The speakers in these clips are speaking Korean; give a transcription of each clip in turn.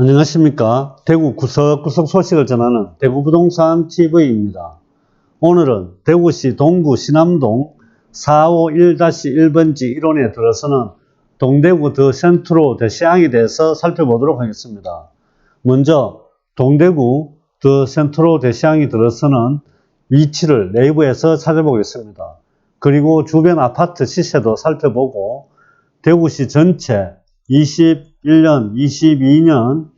안녕하십니까. 대구 구석구석 소식을 전하는 대구부동산 TV입니다. 오늘은 대구시 동구 신암동 451-1번지 1원에 들어서는 동대구 더 센트로 대시항에 대해서 살펴보도록 하겠습니다. 먼저 동대구 더 센트로 대시항이 들어서는 위치를 네이버에서 찾아보겠습니다. 그리고 주변 아파트 시세도 살펴보고 대구시 전체 21년, 22년,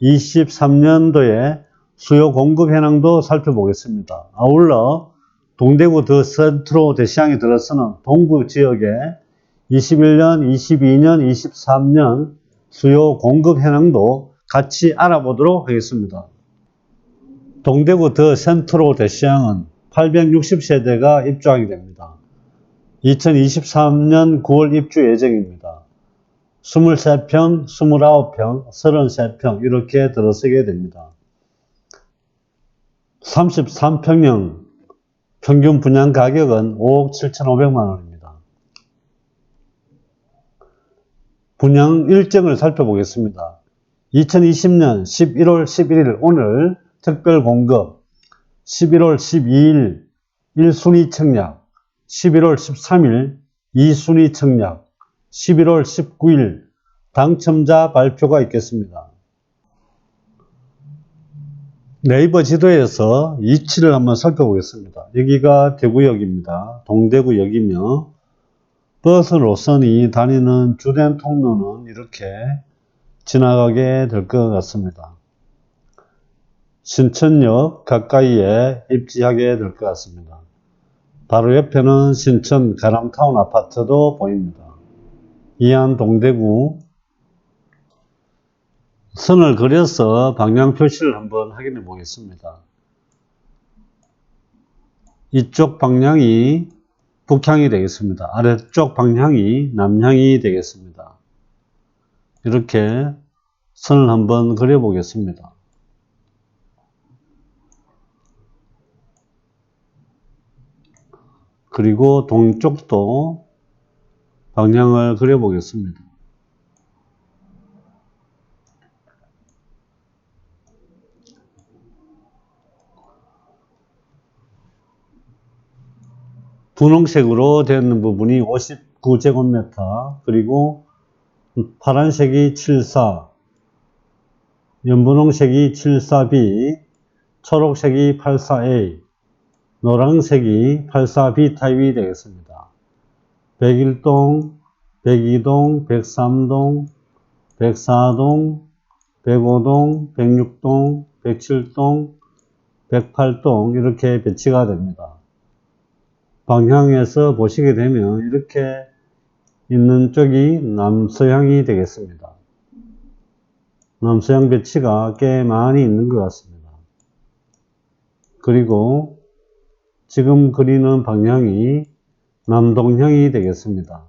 23년도의 수요 공급 현황도 살펴보겠습니다. 아울러 동대구 더 센트로 대시항에 들어서는 동구 지역의 21년, 22년, 23년 수요 공급 현황도 같이 알아보도록 하겠습니다. 동대구 더 센트로 대시항은 860세대가 입주하게 됩니다. 2023년 9월 입주 예정입니다. 23평, 29평, 33평 이렇게 들어서게 됩니다. 33평형 평균 분양 가격은 5억 7,500만 원입니다. 분양 일정을 살펴보겠습니다. 2020년 11월 11일 오늘 특별 공급 11월 12일 1순위 청약 11월 13일 2순위 청약 11월 19일 당첨자 발표가 있겠습니다. 네이버 지도에서 위치를 한번 살펴보겠습니다. 여기가 대구역입니다. 동대구역이며 버스 노선이 다니는 주된 통로는 이렇게 지나가게 될 것 같습니다. 신천역 가까이에 입지하게 될 것 같습니다. 바로 옆에는 신천 가람타운 아파트도 보입니다. 이안 동대구 선을 그려서 방향 표시를 한번 확인해 보겠습니다. 이쪽 방향이 북향이 되겠습니다. 아래쪽 방향이 남향이 되겠습니다. 이렇게 선을 한번 그려 보겠습니다. 그리고 동쪽도 방향을 그려 보겠습니다. 분홍색으로 되는 부분이 59제곱미터, 그리고 파란색이 74, 연분홍색이 74B, 초록색이 84A, 노란색이 84B 타입이 되겠습니다. 101동, 102동, 103동, 104동, 105동, 106동, 107동, 108동 이렇게 배치가 됩니다. 방향에서 보시게 되면 이렇게 있는 쪽이 남서향이 되겠습니다. 남서향 배치가 꽤 많이 있는 것 같습니다. 그리고 지금 그리는 방향이 남동향이 되겠습니다.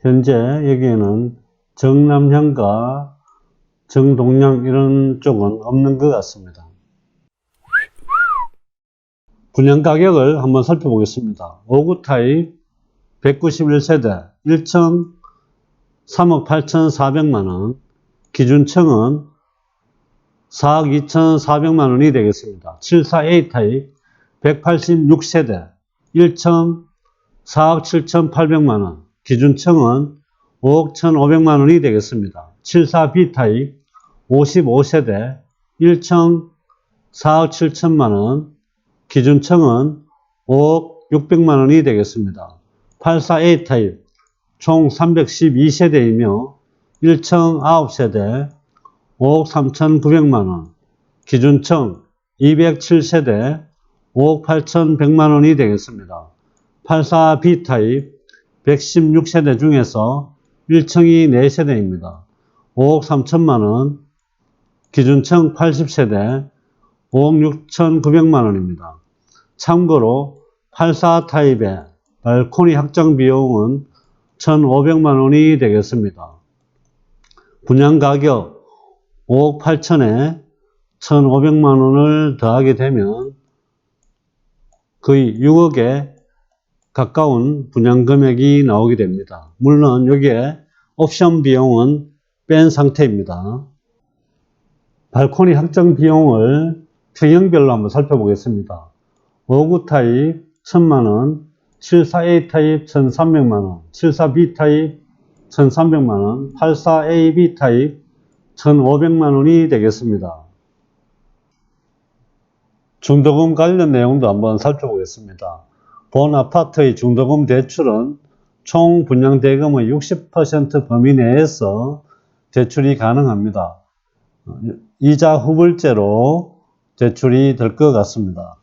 현재 여기에는 정남향과 정동향 이런 쪽은 없는 것 같습니다. 분양 가격을 한번 살펴보겠습니다. 5구 타입 191세대 1층 3억 8,400만원 기준층은 4억 2,400만원이 되겠습니다. 74A 타입 186세대 1층 4억 7,800만 원 기준층은 5억 1,500만 원이 되겠습니다. 74B 타입 55세대 1층 4억 7천만 원 기준층은 5억 600만 원이 되겠습니다. 84A 타입 총 312세대이며 1층 9세대 5억 3,900만 원 기준층 207세대 5억 8,100만 원이 되겠습니다. 84B 타입 116세대 중에서 1층이 4세대입니다. 5억 3천만 원 기준층 80세대 5억 6,900만 원입니다. 참고로 84 타입의 발코니 확장 비용은 1,500만 원이 되겠습니다. 분양 가격 5억 8천에 1,500만 원을 더하게 되면 거의 6억에 가까운 분양 금액이 나오게 됩니다. 물론 여기에 옵션 비용은 뺀 상태입니다. 발코니 확정 비용을 평형별로 한번 살펴보겠습니다. 5구 타입 1000만원, 74A 타입 1300만원, 74B 타입 1300만원, 84AB 타입 1500만원이 되겠습니다. 중도금 관련 내용도 한번 살펴보겠습니다. 본 아파트의 중도금 대출은 총 분양 대금의 60% 범위 내에서 대출이 가능합니다. 이자 후불제로 대출이 될 것 같습니다.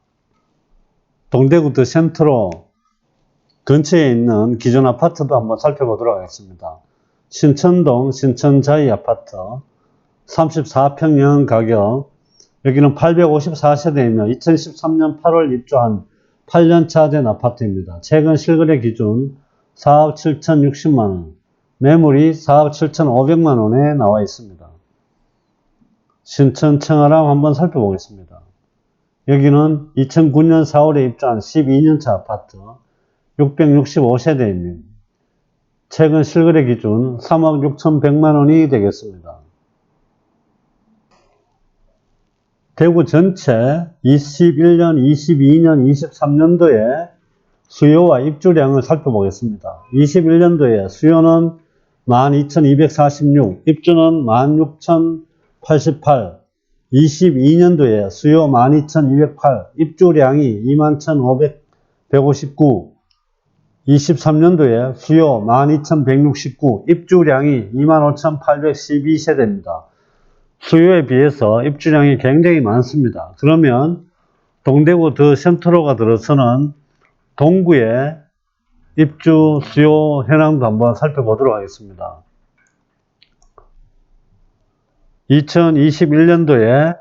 동대구도 센트로 근처에 있는 기존 아파트도 한번 살펴보도록 하겠습니다. 신천동 신천자이 아파트 34평형 가격 여기는 854세대이며 2013년 8월 입주한 8년차 된 아파트입니다. 최근 실거래 기준 4억 7,060만원, 매물이 4억 7,500만원에 나와 있습니다. 신천 청아람 한번 살펴보겠습니다. 여기는 2009년 4월에 입주한 12년차 아파트 665세대입니다. 최근 실거래 기준 3억 6,100만원이 되겠습니다. 대구 전체 21년, 22년, 23년도에 수요와 입주량을 살펴보겠습니다. 21년도에 수요는 12,246, 입주는 16,088, 22년도에 수요 12,208, 입주량이 21,559, 23년도에 수요 12,169, 입주량이 25,812세대입니다. 수요에 비해서 입주량이 굉장히 많습니다. 그러면 동대구 더 센트로가 들어서는 동구의 입주 수요 현황도 한번 살펴보도록 하겠습니다. 2021년도에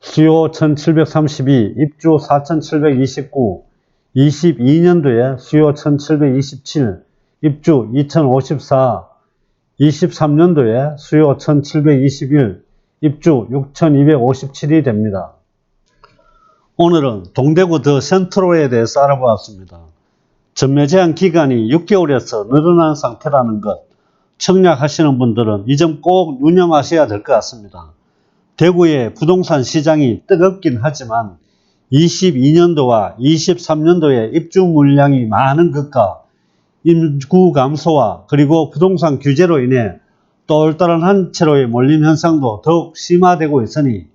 수요 1732, 입주 4729, 22년도에 수요 1727, 입주 2054, 23년도에 수요 1721, 입주 6257이 됩니다. 오늘은 동대구 더 센트로에 대해서 알아보았습니다. 전매 제한 기간이 6개월에서 늘어난 상태라는 것, 청약하시는 분들은 이 점 꼭 유념하셔야 될 것 같습니다. 대구의 부동산 시장이 뜨겁긴 하지만 22년도와 23년도에 입주 물량이 많은 것과 인구 감소와 그리고 부동산 규제로 인해 똘똘한 채로의 몰림 현상도 더욱 심화되고 있으니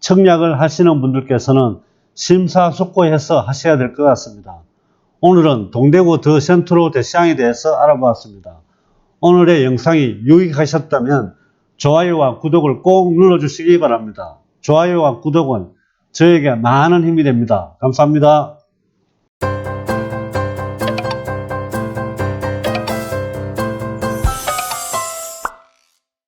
청약을 하시는 분들께서는 심사숙고해서 하셔야 될 것 같습니다. 오늘은 동대구 더 센트로 대시장에 대해서 알아보았습니다. 오늘의 영상이 유익하셨다면 좋아요와 구독을 꼭 눌러주시기 바랍니다. 좋아요와 구독은 저에게 많은 힘이 됩니다. 감사합니다.